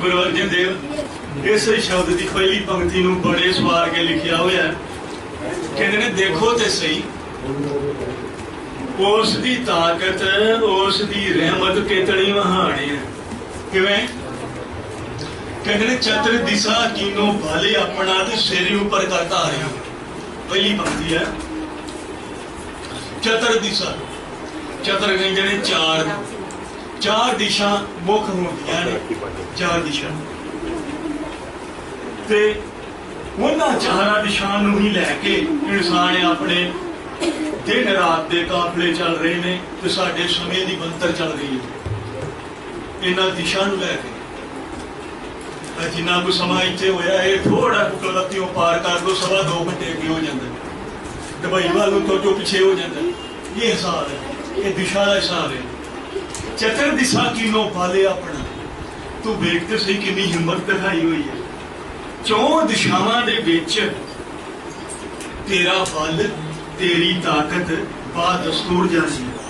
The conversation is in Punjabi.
ਗੁਰੂ ਅਰਜਨ ਦੇਵ, ਇਸ ਸ਼ਬਦ ਦੀ ਪਹਿਲੀ ਪੰਕਤੀ ਨੂੰ ਬੜੇ ਸਵਾਰ ਕੇ ਲਿਖਿਆ ਹੋਇਆ ਹੈ। ਕਹਿੰਦੇ ਨੇ, ਦੇਖੋ ਤੇ ਸਹੀ। ਉਸ ਦੀ ਤਾਕਤ, ਉਸ ਦੀ ਰਹਿਮਤ ਕਿਤਨੀ ਮਹਾਨ ਹੈ। ਕਿਵੇਂ? ਕਹਿੰਦੇ ਨੇ, ਚਤਰ ਦਿਸ਼ਾ ਕੀਨੋ ਭਾਲੇ ਆਪਣਾ ਤੇ ਸਿਰ ਉੱਪਰ ਕਰਤਾ ਆ ਰਿਹਾ। ਪਹਿਲੀ ਪੰਕਤੀ ਹੈ। ਚਤਰ ਦਿਸ਼ਾ। ਚਤਰ ਕਹਿੰਦੇ ਨੇ, ਚਾਰ ਚਾਰ ਦਿਸ਼ਾ ਮੁੱਖ ਹੁੰਦੀਆਂ ਨੇ। ਚਾਰ ਦਿਸ਼ਾ। ਤੇ ਉਹਨਾਂ ਚਾਰਾਂ ਦਿਸ਼ਾ ਨੂੰ ਹੀ ਲੈ ਕੇ ਇਨਸਾਨ ਆਪਣੇ ਦਿਨ ਰਾਤ ਦੇ ਕਾਫਲੇ ਚੱਲ ਰਹੇ ਨੇ ਤੇ ਸਾਡੇ ਸਮੇਂ ਦੀ ਬੰਤਰ ਚੱਲ ਰਹੀ ਹੈ। ਇਹਨਾਂ ਦਿਸ਼ਾ ਨੂੰ ਲੈ ਕੇ। ਜਿੰਨਾ ਕੁ ਸਮਾਂ ਇੱਥੇ ਹੋਇਆ ਇਹ ਥੋੜਾ ਕੁ ਗਲਤੀਆਂ ਪਾਰ ਕਰ ਦੋ ਸਵਾ ਦੋ ਘੰਟੇ ਅੱਗੇ ਹੋ ਜਾਂਦਾ। ਦੁਬਈ ਵੱਲ ਨੂੰ ਤੋਂ ਜੋ ਪਿੱਛੇ ਹੋ ਜਾਂਦਾ। ਇਹ ਹਿਸਾਬ ਹੈ। ਇਹ ਦਿਸ਼ਾ ਦਾ ਹਿਸਾਬ ਹੈ। ਚਤਰ ਦਿਸ਼ਾ ਕੀਨੋ ਪਾਲੇ ਆਪਣਾ? ਤੂੰ ਵੇਖ ਤੇ ਸਹੀ ਕਿੰਨੀ ਹਿੰਮਤ ਦਿਖਾਈ ਹੋਈ ਹੈ। ਚੌਂ ਦਿਸ਼ਾਵਾਂ ਦੇ ਵਿੱਚ ਤੇਰਾ ਫਲ ਤੇਰੀ ਤਾਕਤ ਬਾ ਜਾਂਦੀ ਹੈ।